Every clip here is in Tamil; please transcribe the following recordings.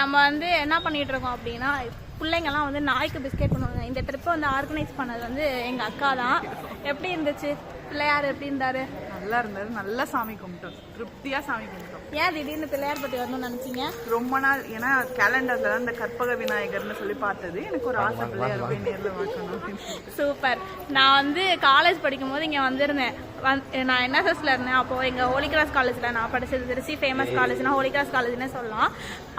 நம்ம வந்து என்ன பண்ணிட்டு இருக்கோம் அப்படின்னா பிள்ளைங்கெல்லாம் வந்து நாய்க்கு பிஸ்கெட் பண்ணுவாங்க. இந்த ட்ரிப்பை வந்து ஆர்கனைஸ் பண்ணது வந்து எங்கள் அக்கா தான். எப்படி இருந்துச்சு? பிள்ளையார் எப்படி இருந்தாரு? நல்லா இருந்தது நல்லா சாமி கும்பிட்டோம். திருப்தியா சாமி கும்பிட்டோம். ஏன் திடீர்னு பிள்ளையார் பட்டி வரணும்னு நினச்சிங்க? ரொம்ப நாள் ஏன்னா கேலண்டர்ல தான் இந்த கற்பக விநாயகர்னு சொல்லி பார்த்தது. எனக்கு ஒரு ஆசை பிள்ளையார் போய் நேர்ல பார்க்கணும். சூப்பர் நான் வந்து காலேஜ் படிக்கும் போது இங்கே வந்திருந்தேன். வந் நான் என்எஸ்எஸ்ல இருந்தேன் அப்போது எங்கள் ஹோலி கிராஸ் காலேஜில் நான் படிச்சது திருச்சி ஃபேமஸ் காலேஜ்னா ஹோலி கிராஸ் காலேஜ்னே சொல்லலாம்.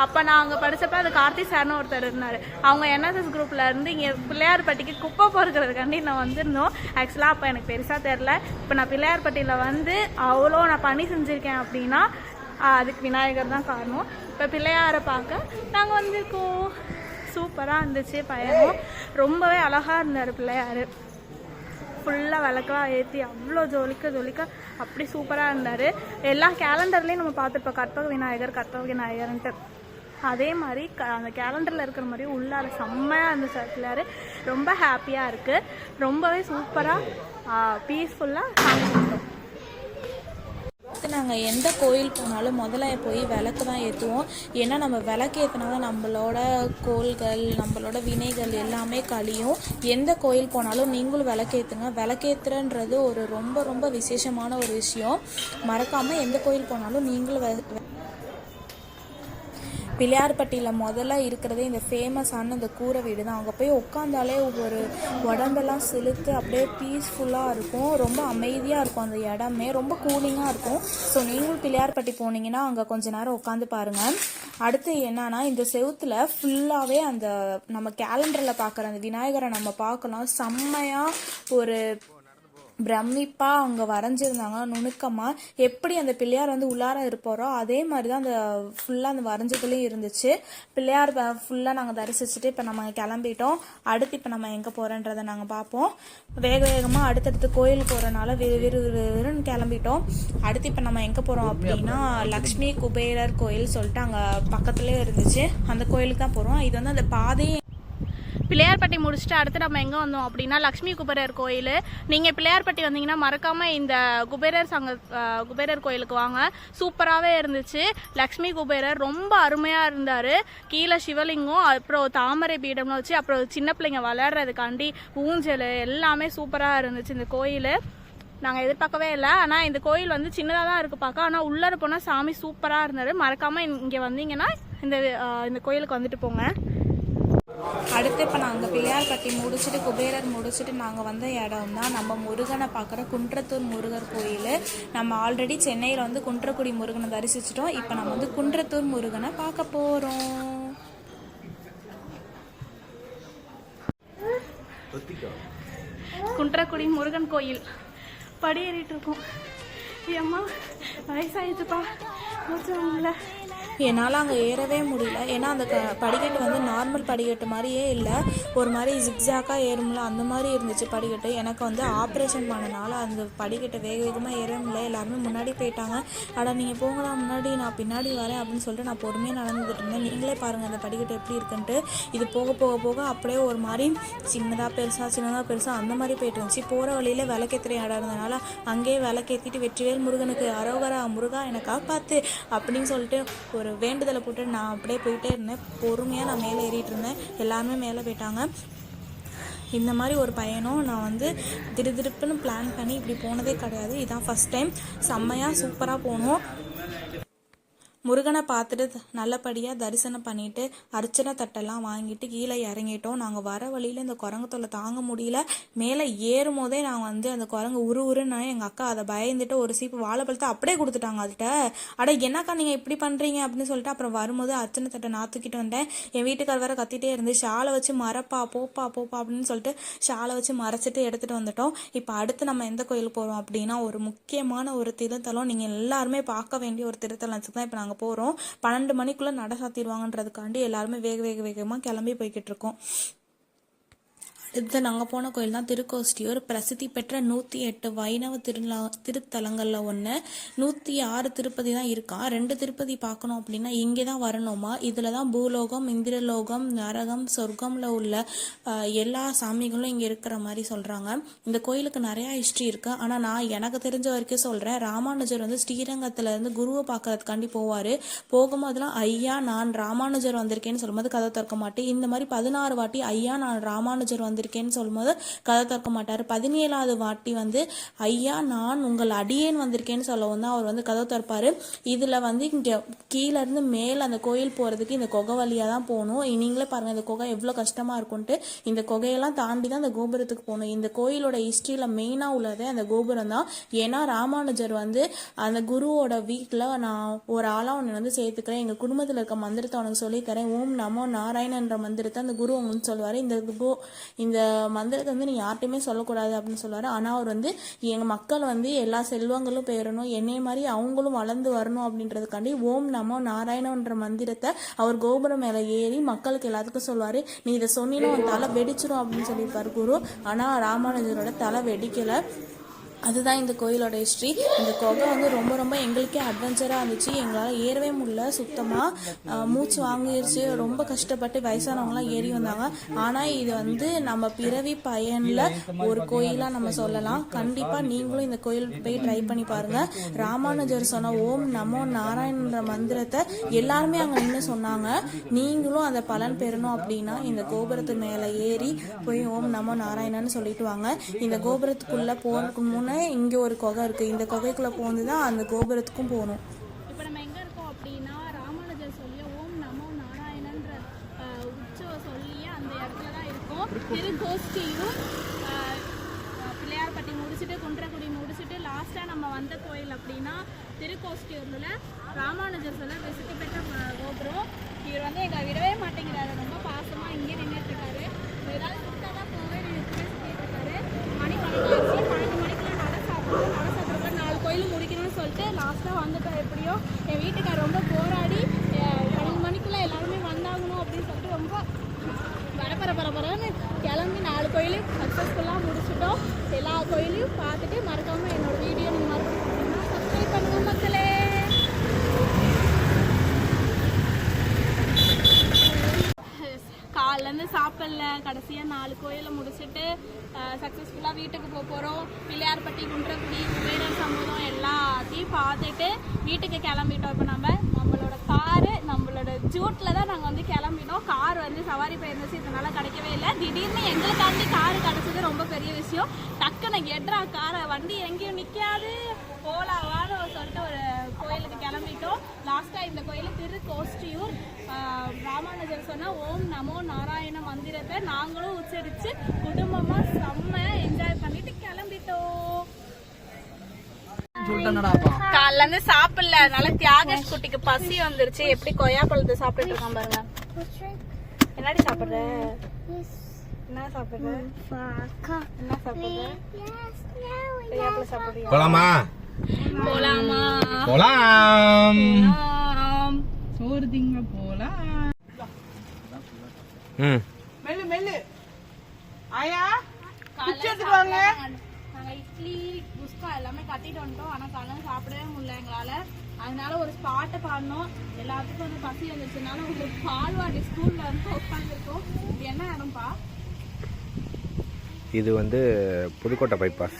அப்போ நான் அங்கே படிச்சப்ப அது கார்த்தி சார்னு ஒருத்தர் இருந்தார். அவங்க என்எஸ்எஸ் குரூப்ல இருந்து இங்கே பிள்ளையார்பட்டிக்கு குப்பை பொறுக்கிறதுக்காண்டி நான் வந்திருந்தோம். ஆக்சுவலாக அப்போ எனக்கு பெருசாக தெரில இப்போ நான் பிள்ளையார்பட்டியில் வந்து அவ்வளோ நான் பணி செஞ்சுருக்கேன் அப்படின்னா அதுக்கு விநாயகர் தான் காரணம். இப்போ பிள்ளையாரை பார்க்க நாங்கள் வந்திருக்கோம். சூப்பராக இருந்துச்சு பயணம். ரொம்பவே அழகாக இருந்தார் பிள்ளையார். ஃபுல்லாக விளக்கெல்லாம் ஏற்றி அவ்வளோ ஜொலிக்க ஜொலிக்க அப்படி சூப்பராக இருந்தார். எல்லா கேலண்டர்லேயும் நம்ம பார்த்துருப்போம். கற்பக விநாயகர் கற்பக விநாயகர்ன்ட்டு. அதே மாதிரி க அந்த கேலண்டரில் இருக்கிற மாதிரி உள்ளார செம்மையாக இருந்துச்சு பிள்ளையார் ரொம்ப ஹாப்பியாக இருக்குது ரொம்பவே சூப்பராக பீஸ்ஃபுல்லாக சாமி அடுத்து நாங்கள் எந்த கோயில் போனாலும் முதல்ல போய் விளக்கு தான் ஏற்றுவோம் ஏன்னா நம்ம விளக்கு ஏற்றினா தான் நம்மளோட கோள்கள் நம்மளோட வினைகள் எல்லாமே கழியும். எந்த கோயில் போனாலும் நீங்களும் விளக்கு ஏற்றுங்க விளக்கேற்றுறன்றது ஒரு ரொம்ப ரொம்ப விசேஷமான ஒரு விஷயம். மறக்காமல் எந்த கோயில் போனாலும் நீங்களும் வெ- பிள்ளையார்பட்டியில் முதல்ல இருக்கிறதே இந்த ஃபேமஸான இந்த கூரை வீடு தான் அங்கே போய் உட்காந்தாலே ஒரு உடம்பெல்லாம் செலுத்து அப்படியே பீஸ்ஃபுல்லாக இருக்கும். ரொம்ப அமைதியாக இருக்கும் அந்த இடமே. ரொம்ப கூலிங்காக இருக்கும். ஸோ நீங்களும் பிள்ளையார்பட்டி போனீங்கன்னா அங்கே கொஞ்ச நேரம் உட்காந்து பாருங்கள் அடுத்து என்னன்னா இந்த செவுத்துல ஃபுல்லாகவே அந்த நம்ம கேலண்டரில் பார்க்குற அந்த விநாயகரை நம்ம பார்க்கலாம். செம்மையாக ஒரு பிரமிப்பா அவங்க வரைஞ்சிருந்தாங்க. நுணுக்கமா எப்படி அந்த பிள்ளையார் வந்து உள்ளார இருப்பாரோ அதே மாதிரி தான் அந்த ஃபுல்லா அந்த வரைஞ்சதுலயும் இருந்துச்சு. பிள்ளையார் ஃபுல்லா நாங்க தரிசிச்சுட்டு இப்ப நம்ம கிளம்பிட்டோம். அடுத்து இப்ப நம்ம எங்க போறோன்றதை நாங்க பார்ப்போம் வேக வேகமா அடுத்தடுத்து கோயில் போறனால விறு விறு விறுன்னு கிளம்பிட்டோம். அடுத்து இப்ப நம்ம எங்க போறோம் அப்படின்னா லக்ஷ்மி குபேரர் கோயில் சொல்லிட்டு அங்க பக்கத்துலயே இருந்துச்சு. அந்த கோயிலுக்கு தான் போறோம். இது வந்து அந்த பாதையே பிள்ளையார்பட்டி முடிச்சுட்டு அடுத்து நம்ம எங்கே வந்தோம் அப்படின்னா லக்ஷ்மி குபேரர் கோயில். நீங்கள் பிள்ளையார்பட்டி வந்தீங்கன்னா மறக்காமல் இந்த குபேரர் சங்க குபேரர் கோயிலுக்கு வாங்க. சூப்பராகவே இருந்துச்சு. லக்ஷ்மி குபேரர் ரொம்ப அருமையாக இருந்தார். கீழே சிவலிங்கம் அப்புறம் தாமரை பீடம்னு வச்சு அப்புறம் சின்ன பிள்ளைங்க விளையாடுறதுக்காண்டி ஊஞ்சல் எல்லாமே சூப்பராக இருந்துச்சு இந்த கோயில். நாங்கள் எதிர்பார்க்கவே இல்லை. ஆனால் இந்த கோயில் வந்து சின்னதாக தான் இருக்குது பார்க்க ஆனால் உள்ளார போனால் சாமி சூப்பராக இருந்தார். மறக்காமல் இங்கே வந்தீங்கன்னா இந்த இந்த கோயிலுக்கு வந்துட்டு போங்க. அடுத்து இப்போ நாங்கள் பிள்ளையார்பட்டி முடிச்சுட்டு குபேரர் முடிச்சுட்டு நாங்கள் வந்த இடம் தான் நம்ம முருகனை பார்க்குற குன்றத்தூர் முருகர் கோயில். நம்ம ஆல்ரெடி சென்னையில் வந்து குன்றக்குடி முருகனை தரிசிச்சிட்டோம். இப்போ நம்ம வந்து குன்றத்தூர் முருகனை பார்க்க போகிறோம் குன்றக்குடி முருகன் கோயில். படியேறிட்டு இருக்கோம். ஏம்மா வயசாயிடுச்சுப்பா. மூச்சு என்னால் அங்கே ஏறவே முடியல. ஏன்னா அந்த க படிக்கட்டு வந்து நார்மல் படிக்கட்டு மாதிரியே இல்லை. ஒரு மாதிரி ஜிக்ஸாக்காக ஏறும்ல அந்த மாதிரி இருந்துச்சு படிக்கட்டு. எனக்கு வந்து ஆப்ரேஷன் பண்ணனால அந்த படிக்கட்டு வேக வேகமாக ஏற முடியல. எல்லாருமே முன்னாடி போயிட்டாங்க. ஆனால் நீங்கள் போங்கடா முன்னாடி நான் பின்னாடி வரேன் அப்படின்னு சொல்லிட்டு நான் பொறுமையாக நடந்துகிட்டு இருந்தேன். நீங்களே பாருங்கள் அந்த படிக்கட்டு எப்படி இருக்குன்ட்டு. இது போக போக போக அப்படியே ஒரு மாதிரி சின்னதாக பெருசாக சின்னதாக பெருசாக அந்த மாதிரி போயிட்டு இருந்துச்சு. போகிற வழியில் விளக்கேற்றுற இடம் இருந்தனால அங்கேயே விளக்கேற்றிட்டு வெற்றிவேல் முருகனுக்கு அரோகரா முருகா என்னை பார்த்து அப்படின்னு சொல்லிட்டு ஒரு வேண்டுதலை போட்டு நான் அப்படியே போயிட்டே இருந்தேன். பொறுமையாக நான் மேலே ஏறிட்டு இருந்தேன். எல்லாருமே மேலே போயிட்டாங்க. இந்த மாதிரி ஒரு பயணம் நான் வந்து திடுதிடுப்புன்னு பிளான் பண்ணி இப்படி போனதே கிடையாது. இதான் ஃபஸ்ட் டைம் செம்மையாக சூப்பராக போனோம். முருகனை பார்த்துட்டு நல்லபடியாக தரிசனம் பண்ணிட்டு அர்ச்சனை தட்டெல்லாம் வாங்கிட்டு கீழே இறங்கிட்டோம். நாங்கள் வர வழியில் இந்த குரங்கு தொல்லை தாங்க முடியல. மேலே ஏறும் போதே நாங்கள் வந்து அந்த குரங்கு உரு உருன்னு எங்கள் அக்கா அதை பயந்துட்டு ஒரு சீப்பு வாழைப்பழத்தை அப்படியே கொடுத்துட்டாங்க அதுகிட்ட அட என்னக்கா நீங்கள் இப்படி பண்ணுறீங்க அப்படின்னு சொல்லிட்டு அப்புறம் வரும்போது அர்ச்சனை தட்டை நான் தூக்கிட்டு வந்தேன். என் வீட்டுக்கார் வேற கத்திட்டே இருந்து ஷாலை வச்சு மறப்பா போப்பா போப்பா அப்படின்னு சொல்லிட்டு ஷாலை வச்சு மறைச்சிட்டு எடுத்துகிட்டு வந்துட்டோம். இப்போ அடுத்து நம்ம எந்த கோயிலுக்கு போகிறோம் அப்படின்னா ஒரு முக்கியமான ஒரு திருத்தலம். நீங்கள் எல்லாருமே பார்க்க வேண்டிய ஒரு திருத்தலத்துக்கு தான் இப்போ நாங்கள் போகிறோம் பன்னெண்டு மணிக்குள்ளே நட சாத்திடுவாங்கன்றதுக்காண்டி எல்லாருமே வேக வேக வேகமாக கிளம்பி போய்கிட்டு இருக்கோம். இது நாங்கள் போன கோயில் தான் திருக்கோஷ்டியூர் பிரசித்தி பெற்ற நூற்றி எட்டு வைணவ திருநா திருத்தலங்களில் ஒன்று நூற்றி ஆறு திருப்பதி தான் இருக்கா. ரெண்டு திருப்பதி பார்க்கணும் அப்படின்னா இங்கே தான் வரணுமா? இதில் தான் பூலோகம் இந்திரலோகம் நரகம் சொர்க்கமில் உள்ள எல்லா சாமிகளும் இங்கே இருக்கிற மாதிரி சொல்கிறாங்க இந்த கோயிலுக்கு நிறையா ஹிஸ்ட்ரி இருக்குது ஆனால் நான் எனக்கு தெரிஞ்ச வரைக்கும் சொல்கிறேன் ராமானுஜர் வந்து ஸ்ரீரங்கத்துலேருந்து குருவை பார்க்கறதுக்காண்டி போவார். போகும்போதெல்லாம் ஐயா நான் ராமானுஜர் வந்திருக்கேன்னு சொல்லும்போது கதை திறக்க மாட்டேன். இந்த மாதிரி பதினாறு வாட்டி ஐயா நான் ராமானுஜர் வந்திருக்கேன்னு சொல்லும்போது கதை திறக்க மாட்டார். பதினேழாவது வாட்டி வந்து ஐயா நான் உங்கள் அடியேன் வந்திருக்கேன்னு சொல்லவும் தான் அவர் வந்து கதை திறப்பாரு. இதில் வந்து இங்கே கீழேருந்து மேலே அந்த கோயில் போகிறதுக்கு இந்த குகை வழியாக தான் போகணும். நீங்களே பாருங்கள் இந்த குகை எவ்வளோ கஷ்டமாக இருக்கும்ன்ட்டு. இந்த குகையெல்லாம் தாண்டி தான் அந்த கோபுரத்துக்கு போகணும். இந்த கோயிலோட ஹிஸ்ட்ரியில் மெயினாக உள்ளதே அந்த கோபுரம் தான். ஏன்னா ராமானுஜர் வந்து அந்த குருவோட வீட்டில் நான் ஒரு ஆளாக உன்னை வந்து சேர்த்துக்கிறேன். எங்கள் குடும்பத்தில் இருக்க மந்திரத்தை உனக்கு சொல்லித்தரேன் ஓம் நமோ நாராயணன்ற மந்திரத்தை அந்த குரு உங்களுக்கு சொல்லுவார். இந்த கோ இந்த இந்த மந்திரத்தை வந்து நீ யார்ட்டையுமே சொல்லக்கூடாது அப்படின்னு சொல்லுவார். ஆனால் அவர் வந்து எங்கள் மக்கள் வந்து எல்லா செல்வங்களும் பெறணும் என்னை மாதிரி அவங்களும் வளர்ந்து வரணும் அப்படின்றதுக்காண்டி ஓம் நமோ நாராயணன்ற மந்திரத்தை அவர் கோபுரம் மேலே ஏறி மக்களுக்கு எல்லாத்துக்கும் சொல்லுவார். நீ இதை சொன்னீங்கன்னா உன் தலை வெடிச்சிடும் அப்படின்னு சொல்லியிருப்பார் குரு. ஆனால் ராமானுஜரோட தலை வெடிக்கலை. அதுதான் இந்த கோயிலோட ஹிஸ்ட்ரி இந்த குகை வந்து ரொம்ப ரொம்ப எங்களுக்கே அட்வென்ச்சராக இருந்துச்சு. எங்களால் ஏறவே முடியல. சுத்தமாக மூச்சு வாங்கிருச்சு. ரொம்ப கஷ்டப்பட்டு வயசானவங்களாம் ஏறி வந்தாங்க. ஆனால் இது வந்து நம்ம பிறவி பயனில் ஒரு கோயிலாக நம்ம சொல்லலாம். கண்டிப்பாக நீங்களும் இந்த கோயில் போய் ட்ரை பண்ணி பாருங்கள் ராமானுஜர் சொன்ன ஓம் நமோ நாராயணன்ற மந்திரத்தை எல்லாருமே அங்கே நின்று சொன்னாங்க. நீங்களும் அதை பலன் பெறணும் அப்படின்னா இந்த கோபுரத்து மேலே ஏறி போய் ஓம் நமோ நாராயணன்னு சொல்லிட்டு வாங்க. இந்த கோபுரத்துக்குள்ளே போகிறதுக்கு முன்னே இங்கே ஒரு குகை இருக்குது இந்த குகைக்குள்ளே போந்து தான் அந்த கோபுரத்துக்கும் போகணும் இப்போ நம்ம எங்கே இருக்கோம் அப்படின்னா ராமானுஜர் சொல்லி ஓம் நமோ நாராயணன்ற அஹ், உற்சவ அந்த இடத்துல தான் இருக்கோம். திருக்கோஷ்டியும் பிள்ளையார்பட்டி முடிச்சுட்டு குன்றக்குடி முடிச்சுட்டு லாஸ்ட்டாக நம்ம வந்த கோயில் அப்படின்னா திருக்கோஷ்டியூரில் ராமானுஜர் சொல்ல பிரசித்தி பெற்ற கோபுரம். இவர் வந்து எங்களை விடவே மாட்டேங்கிறாரு. ரொம்ப பாசமாக இங்கே நின்றுட்டு இருக்காரு. ஏதாவது சுத்தா தான் போவே நின்றுட்டு சுற்றிட்டு இருக்காரு மணி பன்னெண்டு ஆச்சு பன்னெண்டு மணிக்கெல்லாம் நட சாப்பிடுவோம் நட சாப்பிட்றப்ப நாலு கோயில் முடிக்கணும்னு சொல்லிட்டு லாஸ்ட்டாக வந்துட்டோம் எப்படியோ? என் வீட்டுக்கார் ரொம்ப போராடி அஹ், மணிக்குள்ளே எல்லாருமே வந்தாகணும் அப்படின்னு சொல்லிட்டு ரொம்ப பரபர பரபரன்னு கிளம்பி நாலு கோயிலையும் சக்ஸஸ்ஃபுல்லாக முடிச்சுட்டோம். எல்லா கோயிலையும் பார்த்துட்டு மறக்காமல் என்னோடய வீடியோ நீங்கள் மறக்காம சப்ஸ்கிரைப் பண்ணுங்க மக்களே. காலிலேருந்து சாப்பிடல. கடைசியாக நாலு கோயிலை முடிச்சுட்டு சக்ஸஸ்ஃபுல்லாக வீட்டுக்கு போக போகிறோம் பிள்ளையார்பட்டி குன்றக்குடி குபேரர் சம்பவம் எல்லாத்தையும் பார்த்துட்டு வீட்டுக்கு கிளம்பிட்டோம். இப்போ நம்ம நம்மளோட காரு நம்மளோட ஜூட்டில் தான் நாங்கள் வந்து கிளம்பிட்டோம் கார் வந்து சவாரி போயிருந்துச்சு. இதனால் கிடைக்கவே இல்லை. திடீர்னு எங்களுக்காண்டி கார் கிடச்சி விஷயம். டக்குன்னு எட்ரா காரை வண்டி எங்கேயும் நிற்காது போலாவான்னு சொல்லிட்டு ஒரு கோயிலுக்கு கிளம்பிட்டோம். லாஸ்ட்டாக இந்த கோயில் திரு கோஷ்டியூர். ராமானுஜர் சொன்ன ஓம் நமோ நாராயண மந்திரத்தை நாங்களும் உச்சரித்து குடும்பமாக செம்ம என்ஜாய் பண்ணிட்டு கிளம்பிட்டோம். காலைல இருந்து சாப்பிடல. அதனால தியாகேஷ் குட்டிக்கு பசி வந்துருச்சு. எப்படி கொய்யா பழத்தை சாப்பிட்டுட்டு இருக்கான் பாருங்க. என்னடி சாப்பிடுற? என்ன சாப்பிடுற போலாமா? போலாமா? போலாம். சோறு திங்க போலாம். ம். மெல்லு மெல்லு. ஆயா காலைல எடுத்துட்டு வாங்க. சாப்பிடலாம். நாங்க இட்லி குஸ்கா எல்லாமே கட்டிட்டு வந்துட்டோம். ஆனா காலைல சாப்பிடவே முடியல எங்களால. அதனால ஒரு ஸ்பாட்டை பாடினோம் எல்லாத்துக்கும் வந்து பசி வந்துச்சுனால ஒரு பால்வாடி ஸ்கூல்ல வந்து உட்காந்துருக்கோம் என்ன இடம்ப்பா இது வந்து புதுக்கோட்டை பைபாஸ்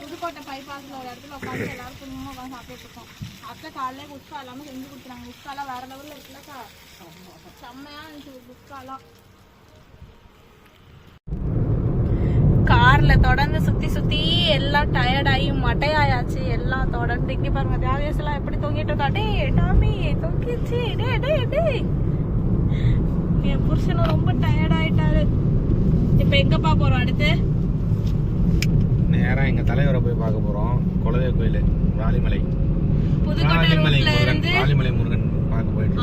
புதுக்கோட்டை பைபாஸ்ல ஒரு இடத்துல உட்காந்து எல்லாரும் சும்மா உட்காந்து சாப்பிட்டு இருக்கோம் அத்தை காலையில குஸ்கா எல்லாமே செஞ்சு கொடுத்துறாங்க குஸ்காலாம் வேற லெவலில் இருக்குல்லக்கா செம்மையா இருந்துச்சு குஸ்காலாம் கார்ல தொடர்ந்து சுத்தி சுத்தி எல்லாம் டயர்ட் ஆகி மட்டையாயாச்சு. எல்லாம் தொடர்ந்து இங்க பாருங்க தியாகேஷ் எல்லாம் எப்படி தொங்கிட்டு இருக்கா? டேய் டாமி தொங்கிச்சு டே டே டே என் புருஷனும் ரொம்ப டயர்ட் ஆயிட்டாரு. இப்ப எங்கப்பா போறோம் அடுத்து? நேரா எங்க தலைவரை போய் பார்க்க போறோம். குலதெய்வ கோயில் வாலிமலை ரூட்ல முருகன்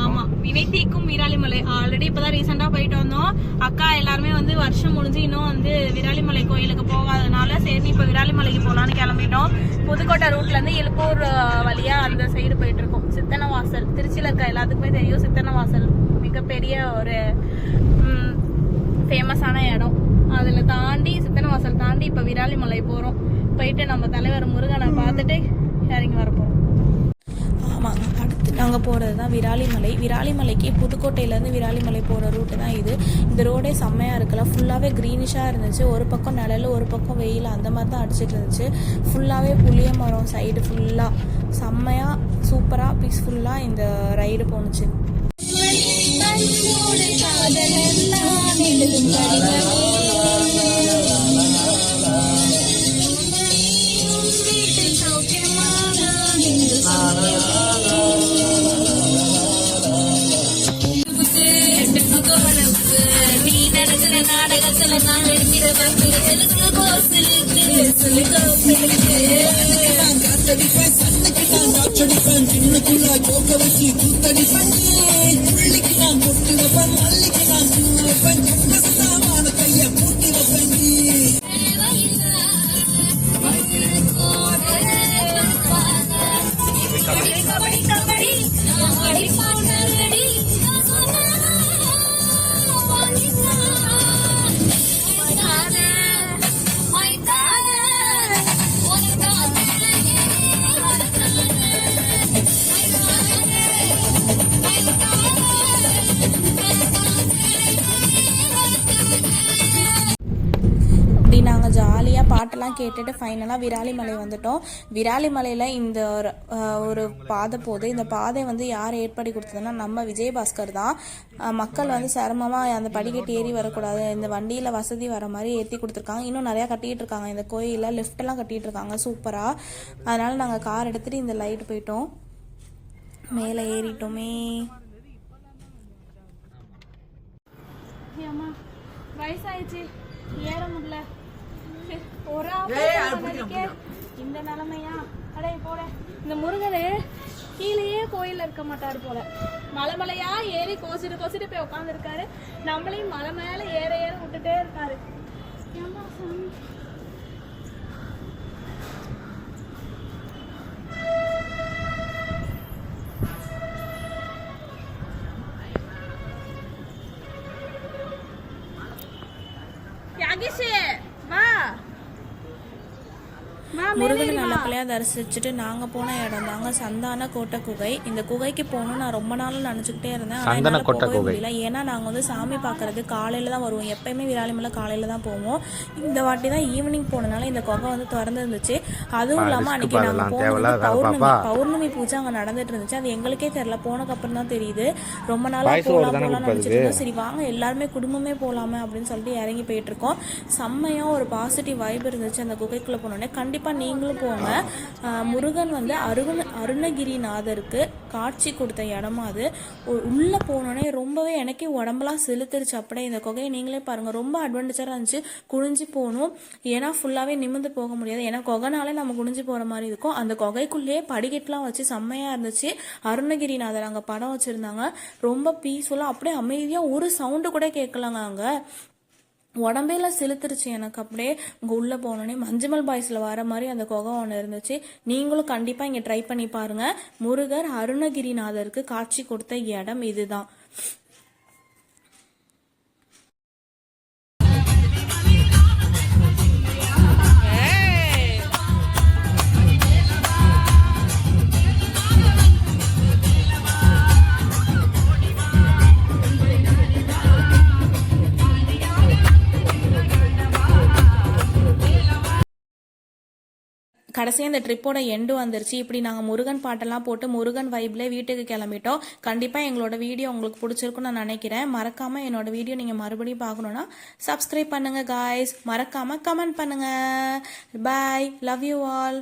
ஆமா வினைத்தீக்கும் விராலிமலை. ஆல்ரெடி இப்பதான் ரீசெண்டா போயிட்டு வந்தோம். அக்கா எல்லாருமே வந்து வருஷம் முடிஞ்சு இன்னும் வந்து விராலிமலை கோயிலுக்கு போகாதனால சரி இப்ப விராலிமலைக்கு போலான்னு கிளம்பிட்டோம். புதுக்கோட்டை ரூட்ல இருந்து எழுப்பூர் வழியா அந்த சைடு போயிட்டு இருக்கோம். சித்தனவாசல் திருச்சியில இருக்க எல்லாத்துக்குமே தெரியும் சித்தனவாசல் மிகப்பெரிய ஒரு ஃபேமஸான இடம். அதில் தாண்டி சித்தனை வாசல் தாண்டி இப்போ விராலிமலை போகிறோம் போயிட்டு நம்ம தலைவர் முருகனை பார்த்துட்டு இறங்கி வர போகிறோம் ஆமாங்க அடுத்து நாங்கள் போகிறது தான் விராலிமலை விராலிமலைக்கு புதுக்கோட்டையிலேருந்து விராலிமலை போகிற ரூட்டு தான் இது. இந்த ரோடே செம்மையாக இருக்குல்ல ஃபுல்லாகவே க்ரீனிஷாக இருந்துச்சு. ஒரு பக்கம் நிழல் ஒரு பக்கம் வெயில். அந்த மாதிரி தான் அடிச்சிட்டு இருந்துச்சு. ஃபுல்லாகவே புளிய மரம் சைடு ஃபுல்லாக செம்மையாக சூப்பராக பீஸ்ஃபுல்லாக இந்த ரைடு போணுச்சு. அன்போடு காதலெல்லாம் எழுதும் கடிதமே வீட்டில் சௌக்கியமா நான் இன்று சௌக்கியமா நாடகத்துல நான் இருக்கிற சிலுக்கு கோசிலுக்கு சிலுக்கு கோசிலுக்கு சண்டைக்கு நான் காற்றடிப்பேன் சின்னக்குள்ள கோக்க வச்சு கூத்தடிப்பேன் I'm can I do it, கேட்டுட்டு ஃபைனலாக விராலிமலை வந்துட்டோம். விராலிமலையில் இந்த ஒரு, ஒரு பாதை போகுது. இந்த பாதை வந்து யார் ஏற்படி கொடுத்ததுன்னா நம்ம விஜயபாஸ்கர் தான். மக்கள் வந்து சிரமமாக அந்த படிக்கட்டு ஏறி வரக்கூடாது. இந்த வண்டியில் வசதி வர மாதிரி ஏற்றி கொடுத்துருக்காங்க. இன்னும் நிறையா கட்டிகிட்டு இருக்காங்க. இந்த கோயிலில் லிஃப்ட்டெல்லாம் கட்டிகிட்டு இருக்காங்க. சூப்பராக அதனால் நாங்கள் கார் எடுத்துகிட்டு இந்த லைட் போயிட்டோம். மேலே ஏறிட்டோமே. வயசாயிடுச்சு. ஏற முடியல. ஒரு பண்ணிருக்கே. இந்த நிலைமையா? அடே போட. இந்த முருகரு கீழேயே கோயில்ல இருக்க மாட்டாரு போல. மலை மலையா ஏறி கோசிட்டு கோசிட்டு போய் உட்காந்துருக்காரு நம்மளையும் மலை மேல ஏற ஏற விட்டுட்டே இருக்காரு. சாமி. முருகனை ஏறி வா. நல்லபடியாக தரிசிச்சுட்டு நாங்கள் போன இடம் தாங்க. சந்தான கோட்டை குகை. இந்த குகைக்கு போகணும்னு நான் ரொம்ப நாள் நினச்சிக்கிட்டே இருந்தேன். ஆனால் சந்தன என்னால் கோட்டை போகவே குகை. முடியல. ஏன்னா நாங்கள் வந்து சாமி பார்க்கறது காலையில் தான் வருவோம். எப்பயுமே விராலிமலை காலையில் தான் போவோம். இந்த வாட்டி தான் ஈவினிங் போனனால இந்த குகை வந்து திறந்து இருந்துச்சு அதுவும் இல்லாமல் அன்னைக்கு நாங்கள் போனது பௌர்ணமி. பௌர்ணமி பூஜை அங்கே நடந்துட்டு இருந்துச்சு. அது எங்களுக்கே தெரியல. போனதுக்கப்புறம் தான் தெரியுது. ரொம்ப நாளாக போகலாம் கொடுப்பது? நினச்சிட்டு சரி வாங்க எல்லாருமே குடும்பமே போகலாமே அப்படின்னு சொல்லிட்டு இறங்கி போயிட்டு இருக்கோம். செம்மையாக ஒரு பாசிட்டிவ் வைப் இருந்துச்சு அந்த குகைக்குள்ளே போனோடனே. கண்டிப்பாக நீங்களும் போங்க. முருகன் வந்து அருண அருணகிரிநாதருக்கு காட்சி கொடுத்த இடமா அது. உள்ளே உள்ள போனோடனே ரொம்பவே எனக்கே உடம்பெல்லாம் செலுத்துருச்சு. அப்படியே இந்த குகையை நீங்களே பாருங்க. ரொம்ப அட்வான்டேஜாக இருந்துச்சு. குனிஞ்சு போகணும் ஏன்னா ஃபுல்லாகவே நிமிர்ந்து போக முடியாது. ஏன்னா குகைனாலே நம்ம குனிஞ்சு போகிற மாதிரி இருக்கும். அந்த குகைக்குள்ளேயே படிக்கட்டுலாம் வச்சு செம்மையாக இருந்துச்சு. அருணகிரிநாதர் அங்கே படம் வச்சுருந்தாங்க. ரொம்ப பீஸ்ஃபுல்லாக அப்படியே அமைதியாக ஒரு சவுண்டு கூட கேட்கலாங்க அங்கே. உடம்பெல்லாம் செலுத்துருச்சு எனக்கு அப்படியே இங்கே உள்ளே போனோடனே மஞ்சுமல் பாய்ஸில் வர மாதிரி அந்த குகை ஒன்று இருந்துச்சு. நீங்களும் கண்டிப்பாக இங்கே ட்ரை பண்ணி பாருங்கள் முருகர் அருணகிரிநாதருக்கு காட்சி கொடுத்த இடம் இதுதான். கடைசியாக இந்த ட்ரிப்போட எண்டு வந்துருச்சு. இப்படி நாங்கள் முருகன் பாட்டெல்லாம் போட்டு முருகன் வைப்ல வீட்டுக்கு கிளம்பிட்டோம். கண்டிப்பாக எங்களோட வீடியோ உங்களுக்கு பிடிச்சிருக்குன்னு நான் நினைக்கிறேன். மறக்காமல் என்னோட வீடியோ நீங்கள் மறுபடியும் பார்க்கணுன்னா சப்ஸ்கிரைப் பண்ணுங்கள் காய்ஸ் மறக்காமல் கமெண்ட் பண்ணுங்கள் பாய் லவ் யூ ஆல்